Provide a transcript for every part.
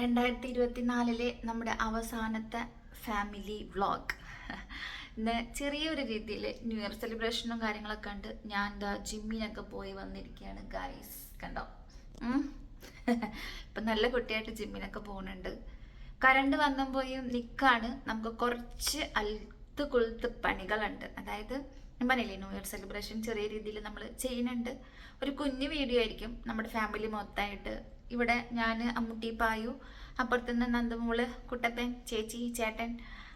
രണ്ടായിരത്തി ഇരുപത്തിനാലിലെ നമ്മുടെ അവസാനത്തെ ഫാമിലി വ്ളോഗ്. ഇന്ന് ചെറിയൊരു രീതിയിൽ ന്യൂ ഇയർ സെലിബ്രേഷനും കാര്യങ്ങളൊക്കെ ഉണ്ട് ഞാൻ എന്താ ജിമ്മിനൊക്കെ പോയി വന്നിരിക്കുകയാണ് ഗൈസ് കണ്ടോ. ഇപ്പം നല്ല കുട്ടിയായിട്ട് ജിമ്മിനൊക്കെ പോകുന്നുണ്ട് കറണ്ട് വന്നും പോയും നിൽക്കാണ് നമുക്ക് കുറച്ച് അൽത്ത് കൊളുത്ത് പണികളുണ്ട്. അതായത് ഞാൻ പറഞ്ഞില്ലേ ന്യൂ ഇയർ സെലിബ്രേഷൻ ചെറിയ രീതിയിൽ നമ്മൾ ചെയ്യുന്നുണ്ട്. ഒരു കുഞ്ഞു വീഡിയോ ആയിരിക്കും നമ്മുടെ ഫാമിലി മൊത്തമായിട്ട് ഇവിടെ ഞാൻ അമ്മുട്ടി പായു അപ്പുറത്തുനിന്ന് നന്ദമോൾ കുട്ടപ്പൻ ചേച്ചി ചേട്ടൻ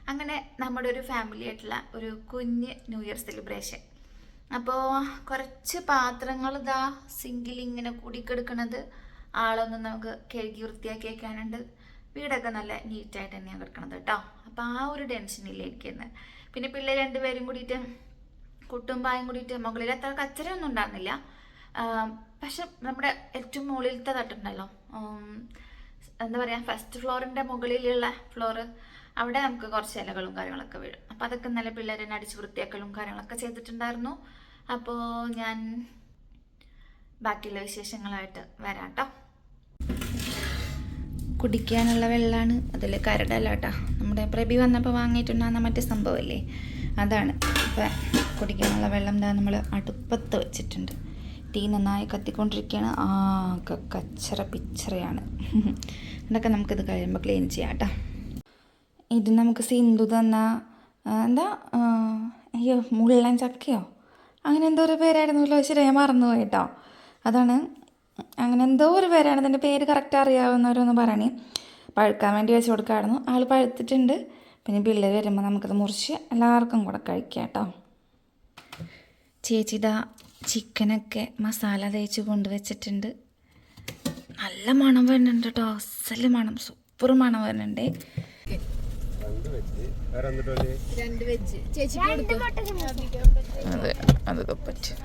അങ്ങനെ നമ്മുടെ ഒരു ഫാമിലി ആയിട്ടുള്ള ഒരു കുഞ്ഞ് ന്യൂ ഇയർ സെലിബ്രേഷൻ അപ്പോൾ കുറച്ച് പാത്രങ്ങൾ ഇതാ സിങ്കിൽ ഇങ്ങനെ കൂടിക്കെടുക്കണത് ആളൊന്നും നമുക്ക് കഴുകി വൃത്തിയാക്കി വീടൊക്കെ നല്ല നീറ്റായിട്ട് തന്നെയാണ് കിടക്കണത് കേട്ടോ അപ്പോൾ ആ ഒരു ടെൻഷനില്ല എനിക്കിന്ന്. പിന്നെ പിള്ളേർ രണ്ടുപേരും കൂടിയിട്ട് കുട്ടും പായും കൂടിയിട്ട് മുകളിൽ അത്ര കച്ചരൊന്നും ഉണ്ടായിരുന്നില്ല. ആം, പക്ഷെ നമ്മുടെ ഏറ്റവും മുകളിലത്തെ തട്ടുണ്ടല്ലോ. എന്താ പറയുക ഫസ്റ്റ് ഫ്ലോറിന്റെ മുകളിലുള്ള ഫ്ലോറ് അവിടെ നമുക്ക് കുറച്ച് ഇലകളും കാര്യങ്ങളൊക്കെ വീഴും. അപ്പോൾ അതൊക്കെ നല്ല പിള്ളേരെ അടിച്ച് വൃത്തിയാക്കലും കാര്യങ്ങളൊക്കെ ചെയ്തിട്ടുണ്ടായിരുന്നു. അപ്പോൾ ഞാൻ ബാക്കിയുള്ള വിശേഷങ്ങളായിട്ട് വരാം കേട്ടോ കുടിക്കാനുള്ള വെള്ളമാണ് അതിൽ കരടല്ല കേട്ടോ നമ്മുടെ പ്രഭി വന്നപ്പോൾ വാങ്ങിയിട്ടുണ്ടാകുന്ന മറ്റേ സംഭവമല്ലേ അതാണ്. ഇപ്പം കുടിക്കാനുള്ള വെള്ളം എന്താ നമ്മൾ അടുപ്പത്ത് വെച്ചിട്ടുണ്ട്. തീ നന്നായി കത്തിക്കൊണ്ടിരിക്കുകയാണ് ആ കച്ചറ പിച്ചറയാണ്. അതൊക്കെ നമുക്കിത് കഴിയുമ്പോൾ ക്ലീൻ ചെയ്യാം കേട്ടോ ഇത് നമുക്ക് സിന്ധു തന്ന എന്താ അയ്യോ മുള്ളൻ ചക്കയോ? അങ്ങനെ എന്തോ ഒരു പേരായിരുന്നല്ലോ ശരി ഞാൻ മറന്നുപോയി കേട്ടോ. അതാണ് അങ്ങനെ എന്തോ ഒരു പേരാണ് അതിന്റെ പേര് കറക്റ്റ് അറിയാവുന്നവരൊന്ന് പറയണേ. പഴുക്കാൻ വേണ്ടി വെച്ച് കൊടുക്കായിരുന്നു. ആൾ പഴുത്തിട്ടുണ്ട്. പിന്നെ പിള്ളേർ വരുമ്പോൾ നമുക്കത് മുറിച്ച് എല്ലാവർക്കും കൂടെ കഴിക്കാം കേട്ടോ. ചേച്ചി ഇതാ ചിക്കനൊക്കെ മസാല തേച്ച് കൊണ്ടുവച്ചിട്ടുണ്ട്. നല്ല മണം വരുന്നുണ്ട് കേട്ടോ അസൽ മണം. സൂപ്പർ മണം വരുന്നുണ്ട്. വെച്ച് വേറെ രണ്ട് വെജ് ചേച്ചിക്ക് അതെ അതൊക്കെ പറ്റും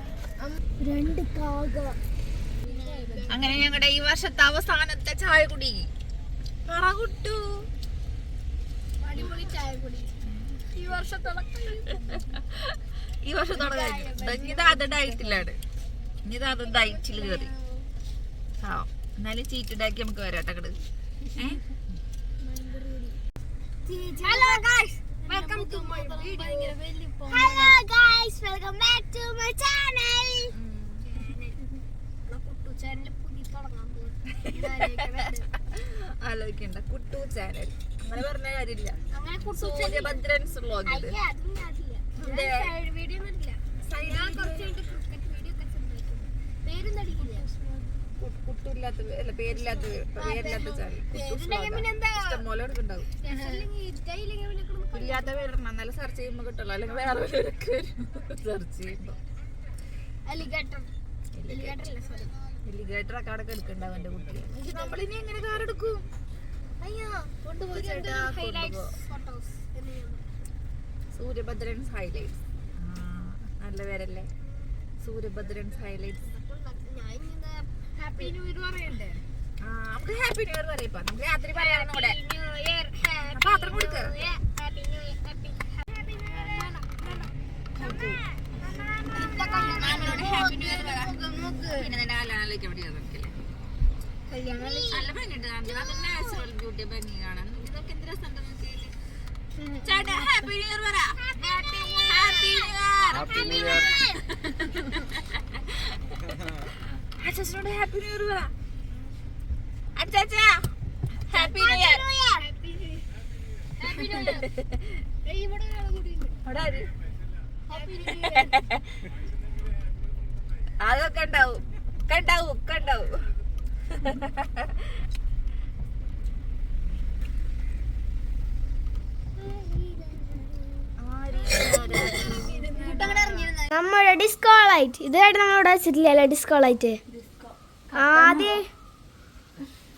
രണ്ട് കാക. അങ്ങനെ ഞങ്ങളുടെ ഈ വർഷത്തെ അവസാനത്തെ ചായ കുടി പറകുട്ടു. അടിപൊളി ചായ കുടി ഈ വർഷത്തോളം ഈ വർഷം തുടങ്ങി ഇനിത് അത് ഡയറ്റിലാണ് ഇനിത് അത് ഡയറ്റിൽ കയറി ആ എന്നാലും ചീറ്റ് ഉണ്ടാക്കി നമുക്ക് വരാട്ടെ അങ്ങട്. ഏ? Hello guys welcome to my video hello guys welcome back to my channel ആലോചിക്കണ്ട. Kuttu channel. അങ്ങനെ പറഞ്ഞ കാര്യമില്ല. അങ്ങനെ കുട്ടൂ സൂര്യഭദ്രൻസ് വ്ളോഗ് ഇത് അയ്യ അതൊന്നും കാര്യമില്ല വീഡിയോ ഒന്നുമില്ല ഞാൻ കുറച്ച് കഴിഞ്ഞിട്ട് ക്രിക്കറ്റ് വീഡിയോ ഒക്കെ സംസാരിക്കും പേരൊന്നും അടിക്കില്ല അല്ല പേരില്ലാത്ത പേരില്ലാത്ത ഉണ്ടാവും ഇല്ലാത്ത പേരിടണം. നല്ല സെർച്ച് ചെയ്യുമ്പോൾ കിട്ടുള്ളൂ. അല്ലെങ്കിൽ വേറെ പേരൊക്കെ സെർച്ച് ചെയ്യുമ്പോൾ എലിഗേറ്റർ ഒക്കെ അവിടെ എടുക്കണ്ടാവും എന്റെ കുട്ടി നമ്മളിനി എങ്ങനെ കാർ എടുക്കും? അയ്യോ കൊണ്ടുപോയി ചേട്ടാ സൂര്യഭദ്രൻസ് ഹൈലൈറ്റ്സ് നല്ല പേരല്ലേ? Suryabhadran's highlights happy new year പറയണ്ടേ നമുക്ക് ഹാപ്പി ന്യൂ ഇയർ പറയും നമുക്ക് രാത്രി ന്യൂ ഇയർ പാത്രം കൊടുക്ക്. Happy new year happy happy new year happy new year പിന്നെ നിന്റെ കല്യാണത്തിലേക്ക് എവിടെ നോക്കില്ലേ കല്യാണം നല്ല ഭംഗിയുണ്ട് നാച്ചുറൽ ബ്യൂട്ടി ഭംഗി കാണാൻ ഇതൊക്കെ എന്ത് വെച്ചാൽ ചേട്ടാ ഹാപ്പി ന്യൂ ഇയർ പറ ഹാപ്പി ന്യൂ ഇയർ അച്ഛനോട് ഹാപ്പി ന്യൂ ഇയർ പറ. അച്ഛാ ഹാപ്പി ന്യൂ ഇയർ ഇവിടെ അതൊക്കെ ഉണ്ടാവും. കണ്ടാവും കണ്ടാവും നമ്മുടെ ഡിസ്കോ ലൈറ്റ് ഇതായിട്ട് നമ്മളിവിടെ വെച്ചിട്ടില്ലല്ലോ ഡിസ്കോ ലൈറ്റ് ആദ്യം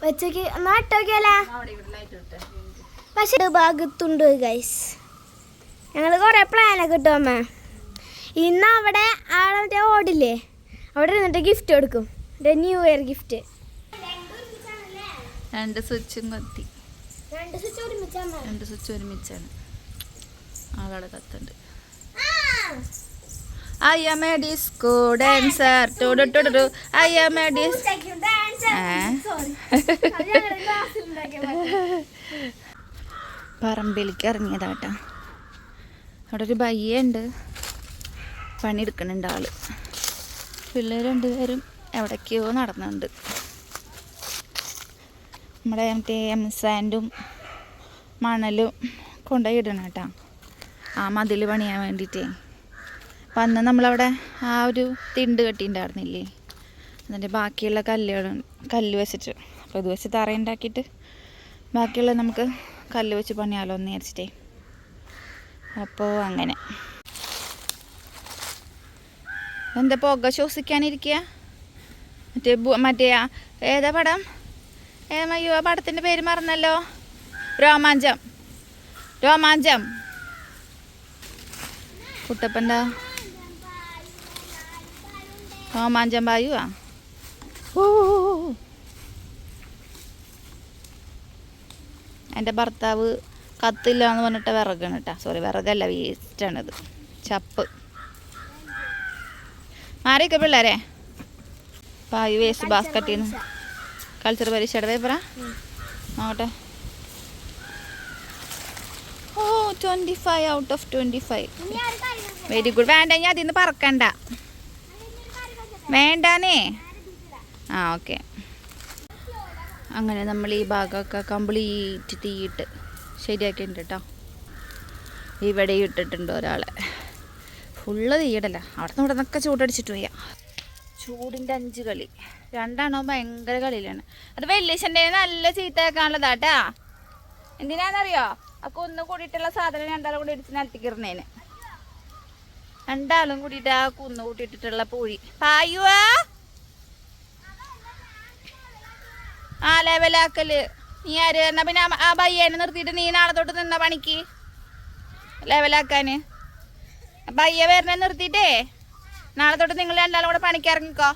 വെച്ചോക്കി നട്ടോക്കിയല്ലേ പക്ഷെ ഭാഗത്തുണ്ട് ഗൈസ് ഞങ്ങൾ കുറേ പ്ലാനൊക്കെ കിട്ടും അമ്മ. ഇന്ന് അവിടെ ആളെ ഓടില്ലേ? അവിടെ ഇരുന്നിട്ട് ഗിഫ്റ്റ് കൊടുക്കും. ന്യൂ ഇയർ ഗിഫ്റ്റ് രണ്ട് സ്വിച്ചും കൊത്തി. രണ്ട് സ്വിച്ച് ഒരുമിച്ചാണ്. ആളവിടെ കത്തുണ്ട് I am a disco dancer ടുടു I M a ഡിസ് പറമ്പിലേക്ക് ഇറങ്ങിയതാട്ടാ. അവിടെ ഒരു ബയ്യുണ്ട് പണിയെടുക്കണുണ്ട് ആൾ. പിള്ളേർ രണ്ടുപേരും എവിടേക്കോ നടന്നുണ്ട്. നമ്മുടെ മറ്റേ എം സാൻഡും മണലും കൊണ്ടുപോയി ഇടണം കേട്ടോ ആ മതിൽ പണിയാൻ വേണ്ടിയിട്ടേ. അപ്പം അന്ന് നമ്മളവിടെ ആ ഒരു തിണ്ട് കെട്ടിയിട്ടുണ്ടായിരുന്നില്ലേ അതിന്റെ ബാക്കിയുള്ള കല്ലുകൾ കല്ല് വെച്ചിട്ട് അപ്പോൾ ഇത് വെച്ച് തറയുണ്ടാക്കിയിട്ട് ബാക്കിയുള്ള നമുക്ക് കല്ല് വെച്ച് പണിയാലോ എന്ന് വിചാരിച്ചിട്ടേ. അപ്പോൾ അങ്ങനെ. എന്താ പുക ശ്വസിക്കാനിരിക്കുക മറ്റേ മറ്റേ ഏതാ പടം? ഏതാ അയ്യോ ആ പടത്തിന്റെ പേര് മറന്നല്ലോ. രോമാഞ്ചം. രോമാഞ്ചം. കുട്ടപ്പന്റെ രോമാഞ്ചം ah? Woo! എന്റെ ഭർത്താവ് കത്തില്ല എന്ന് പറഞ്ഞിട്ട് വിറകാണ് കേട്ടോ സോറി വിറകല്ല വേസ്റ്റാണിത് ചപ്പ് മാറിയൊക്കെ പിള്ളേരെ പായ് വേസ്റ്റ് ബാസ്ക്കറ്റിൽ നിന്ന് കൾച്ചർ പരീക്ഷയുടെ പേപ്പറാ നോക്കട്ടെ ഓ twenty five out of twenty five very good വേണ്ട ഞാൻ അതിൽ നിന്ന് പറക്കണ്ട. വേണ്ടാനേ ആ ഓക്കെ. അങ്ങനെ നമ്മൾ ഈ ഭാഗമൊക്കെ കംപ്ലീറ്റ് തീയിട്ട് ശരിയാക്കിയിട്ടുണ്ട് കേട്ടോ. ഇവിടെ ഇട്ടിട്ടുണ്ട് ഒരാളെ. ഫുള്ള് തീയിടല്ല അവിടെ നിന്ന് ഇവിടെ നിന്നൊക്കെ ചൂടടിച്ചിട്ട് പോയാ. ചൂടിന്റെ അഞ്ച് കളി. രണ്ടാണോ ഭയങ്കര കളിയിലാണ്. അത് വെള്ളിശന്റെ നല്ല ചീത്തയാക്കാനുള്ളതാട്ടാ എന്തിനാണെന്നറിയോ ആ ഒന്നും കൂടിയിട്ടുള്ള സാധനം രണ്ടാളും കൂടി ഇടിച്ച് നിലത്തിക്കിറണേന് രണ്ടാളും കൂടിയിട്ട് ആ കുന്ന് കൂട്ടിയിട്ടിട്ടുള്ള പൂഴി. പായുവാ ആ ലെവലാക്കൽ. നീ ആര്? എന്നാ പിന്നെ ആ- ബയ്യനെ നിർത്തിയിട്ട് നീ നാളെ തൊട്ട് നിന്ന പണിക്ക്? ലെവലാക്കാന്. ബയ്യ വരണേ നിർത്തിയിട്ടേ? നാളെ തൊട്ട് നിങ്ങൾ രണ്ടാളും കൂടെ പണിക്ക് ഇറങ്ങിക്കോ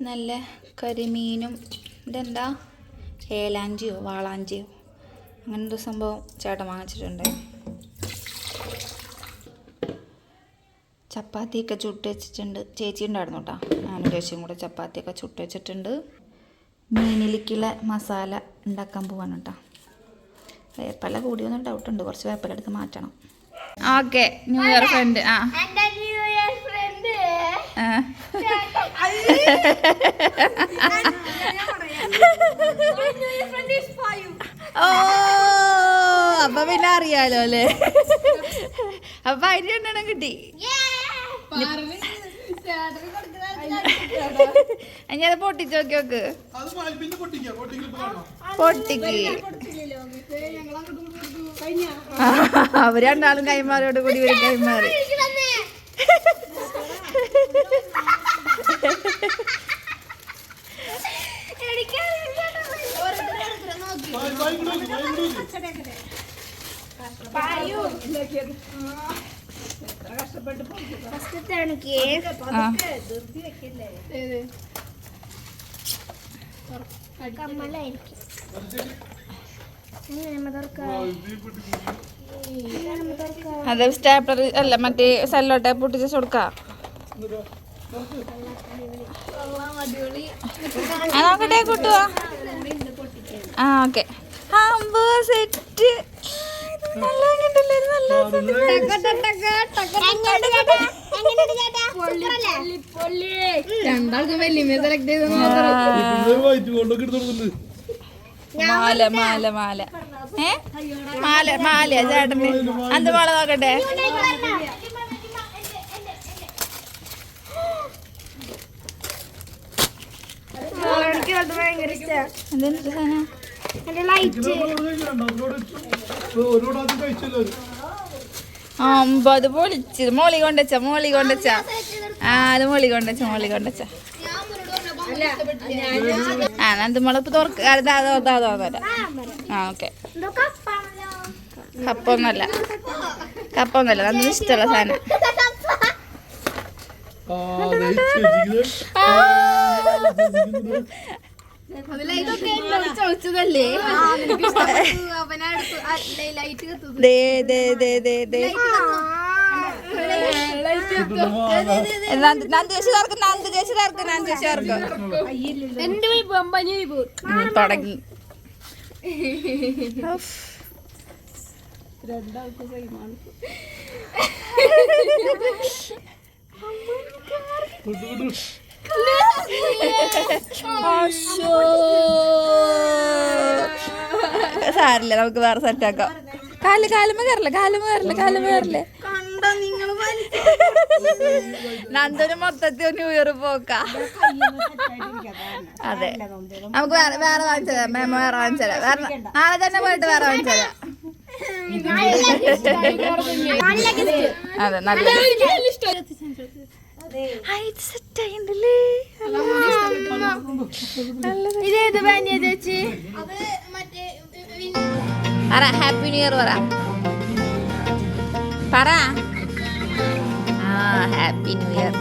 നല്ല കരിമീനും ഇതെന്താ? ഏലാഞ്ചിയോ വാളാഞ്ചിയോ? അങ്ങനെ ഒരു സംഭവം ചേട്ടൻ വാങ്ങിച്ചിട്ടുണ്ട്. ചപ്പാത്തിയൊക്കെ ചുട്ട് വെച്ചിട്ടുണ്ട്. ചേച്ചി ഉണ്ടായിരുന്നു കേട്ടോ. ഞാനും ചേച്ചിയും കൂടെ ചപ്പാത്തിയൊക്കെ ചുട്ട് വെച്ചിട്ടുണ്ട്. മീനിലേക്കുള്ള മസാല ഉണ്ടാക്കാൻ പോവാണ് കേട്ടോ. വേപ്പല കൂടിയൊന്നും ഡൗട്ട് ഉണ്ട്. കുറച്ച് വേപ്പല എടുത്ത് മാറ്റണം. ഓക്കെ. ന്യൂ ഇയർ ഫ്രണ്ട് ആ. എന്റെ ന്യൂ ഇയർ ഫ്രണ്ട് ആ. ഓ. അപ്പൊ പിന്നെ അറിയാലോ അല്ലേ? അപ്പൊ അരി രണ്ടെണ്ണം കിട്ടി. ഞാൻ അത് പൊട്ടിച്ച് നോക്കി നോക്ക്. പൊട്ടിക്ക്. അവർ രണ്ടാളും കൈമാറിയോട് കൂടി ഒരു കൈമാറി. തുറക്കാം അത് സ്റ്റാപ്ലർ അല്ല മറ്റേ സെല്ലോ ടേപ്പ് പൊട്ടിച്ച് കൊടുക്കാം. ആ, നോക്കട്ടെ കൂട്ടുവാ. ആ ഓക്കെ അമ്പോ സെറ്റ് രണ്ടാൾക്കും വലിയ സെലക്ട് ചെയ്ത് മാല മാല മാല. ഏ? മാല മാല ചേട്ടന്. അന്ത് മാല നോക്കട്ടെ. എനിക്ക് അത് ഭയങ്കര ഇഷ്ടമാണ് എന്തെന്ത് ആ അമ്പത് പൊളിച്ച്. മോളി കൊണ്ടച്ച മോളി കൊണ്ടച്ച ആ അത് മോളി കൊണ്ടച്ച മോളി കൊണ്ടച്ച ആ മുളപ്പ് അതാ അതോ അതോ അതോ അതോ ആ ഓക്കെ. കപ്പ ഒന്നല്ല കപ്പൊന്നല്ല കപ്പൊന്നല്ല നമുക്ക് ഇഷ്ടമുള്ള സാധനം ചോദിച്ചതല്ലേ അവനടുത്ത് ലൈറ്റ് കത്തുന്നു ദേ ദേ ദേ സാരില്ല നമുക്ക് വേറെ സെറ്റ് ആക്കാം. കാൽ കാലുമ കയറില്ല കാലുമ കയറില്ല കാലുമ കയറില്ലേ. നന്ദന് മൊത്തത്തിൽ ന്യൂ ഇയർ പോക്ക. അതെ. നമുക്ക് വേറെ വേറെ വാങ്ങിച്ചു തരാം. മേമ വേറെ വാങ്ങിച്ചു വേറെ നാളെ തന്നെ പോയിട്ട് വേറെ വാങ്ങിച്ചു അതെ നല്ല ഇതേത് ബാനിയ ചേച്ചി? പറ ഹാപ്പി ന്യൂ ഇയർ പറ. പറ. ആ ഹാപ്പി ന്യൂ ഇയർ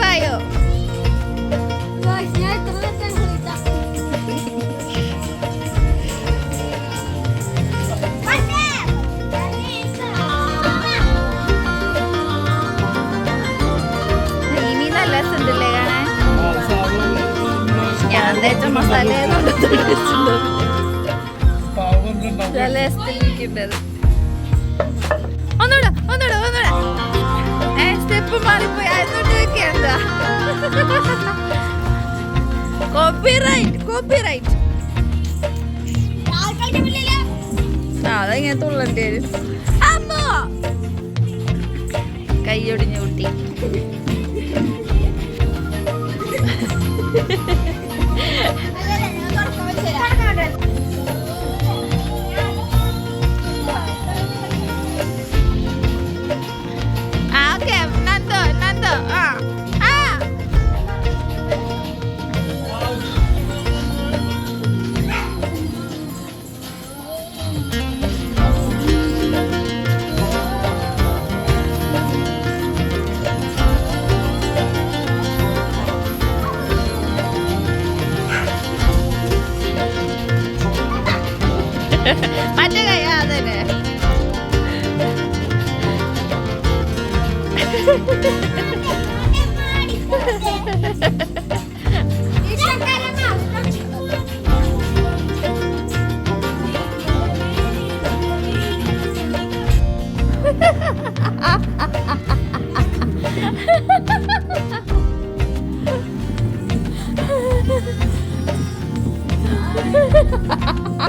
പായോ ഞാൻ തേച്ച മസാല നല്ല ഒന്നൂടെ ഒന്നൂടെ ഏ സ്റ്റെപ്പ് മാറിപ്പോയി അതിനോട്ട് വെക്കേണ്ട കോപ്പിറൈറ്റ് കോപ്പിറൈറ്റ് ആ അതങ്ങനെ തുള്ളണ്ടി വരും. അമ്മോ! കൈയൊടിഞ്ഞു കുട്ടി. ആ Ha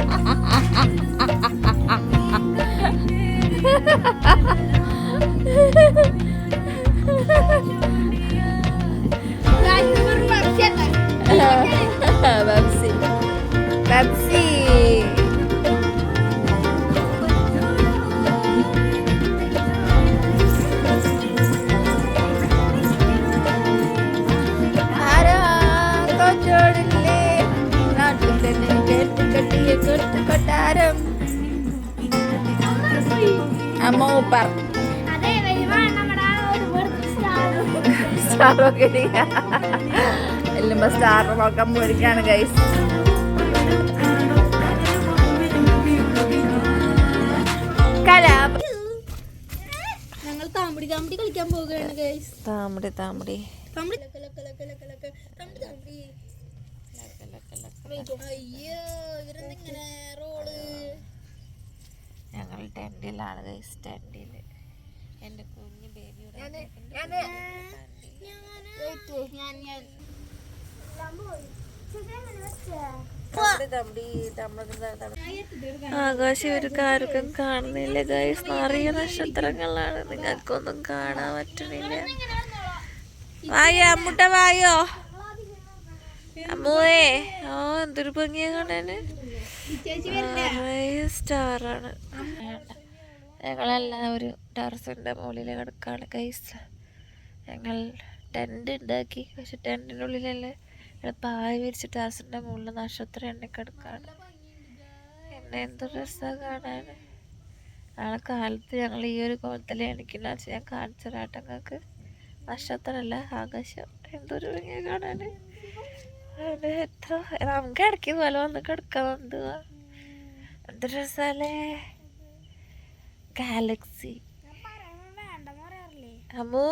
ha ha ha! സ്റ്റാറൊക്കെ എല്ലുമ്പോ സ്റ്റാർ നോക്കാൻ പോയിരിക്കാണ് ഗൈസ് ഞങ്ങൾ താമ്പടി താമ്പടി കളിക്കാൻ പോവുകയാണ് ഗൈസ് താമടി താമടി താമ്പടി. താമ്പടി താമ്പടി. അയ്യോ ഇവരെന്തിങ്ങനെ റോൾ? ഞങ്ങൾ ടെന്റിലാണ് ഗൈസ് ടെന്റിൽ എന്റെ കുഞ്ഞു ബേബിയുടെ ഞാൻ ഞാൻ. ആകാശം ഒരു കാര്യം കാണുന്നില്ല ഗൈസ് നിറയെ നക്ഷത്രങ്ങളാണ്. നിങ്ങൾക്കൊന്നും കാണാൻ പറ്റണില്ല വായോ അമ്മുട്ട വായോ? അമ്മുവേ ഓ എന്തൊരു ഭംഗിയാ കാണാന്. നിറയെ ഞങ്ങളെല്ലാം ഒരു ടെറസിന്റെ മുകളിൽ കിടക്കാണ് കൈസ് ഞങ്ങൾ ടെന്റ് ഉണ്ടാക്കി പക്ഷെ ടെന്റിന്റെ ഉള്ളിലല്ലേ പായ വിരിച്ച് ടെറസിന്റെ മുകളിൽ നക്ഷത്രം എണ്ണ കിടക്കാണ്. എന്നെ എന്തൊരു രസമാണ് കാണാൻ നാളെ കാലത്ത് ഞങ്ങൾ ഈ ഒരു കോലത്തിൽ എണിക്കുന്ന ഞാൻ കാണിച്ചു തരാട്ടെ നിങ്ങൾക്ക് നക്ഷത്രമല്ല ആകാശം. എന്തൊരു ഭംഗിയാണ് കാണാൻ എത്ര നമുക്ക് ഇടയ്ക്ക് പോലെ വന്ന് കിടക്കാൻ എന്തുവാ? എന്ത് രസമല്ലേ ഗാലക്സി അമ്മൂ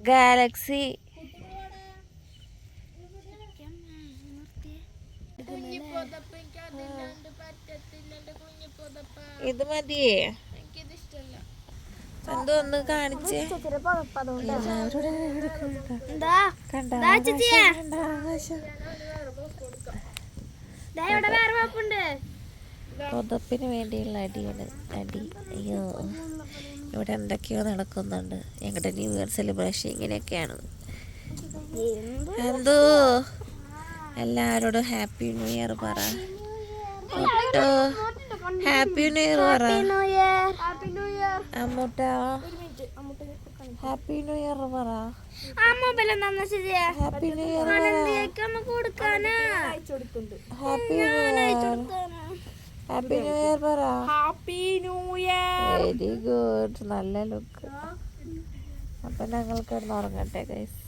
ഗാലക്സി ഇത് മതിയേ? എന്തോ ഒന്ന് കാണിച്ചേ. പുതപ്പിന് വേണ്ടിയുള്ള അടിയാണ്. അടി. അയ്യോ. ഇവിടെ എന്തൊക്കെയോ നടക്കുന്നുണ്ട്. ഞങ്ങളുടെ ന്യൂ ഇയർ സെലിബ്രേഷൻ ഇങ്ങനെയൊക്കെയാണ്. എന്തോ? എല്ലാരോടും ഹാപ്പി ന്യൂ ഇയർ പറ. ഒട്ടോ. ഹാപ്പി ന്യൂ ഇയർ പറ new year happy new year അമ്മൂട്ട. Happy new year പറ. Happy new year happy new year happy new year പറ. Happy new year very good നല്ല look അപ്പൊ ഞങ്ങൾ കിടന്ന് ഉറങ്ങട്ടെ ഗൈസ്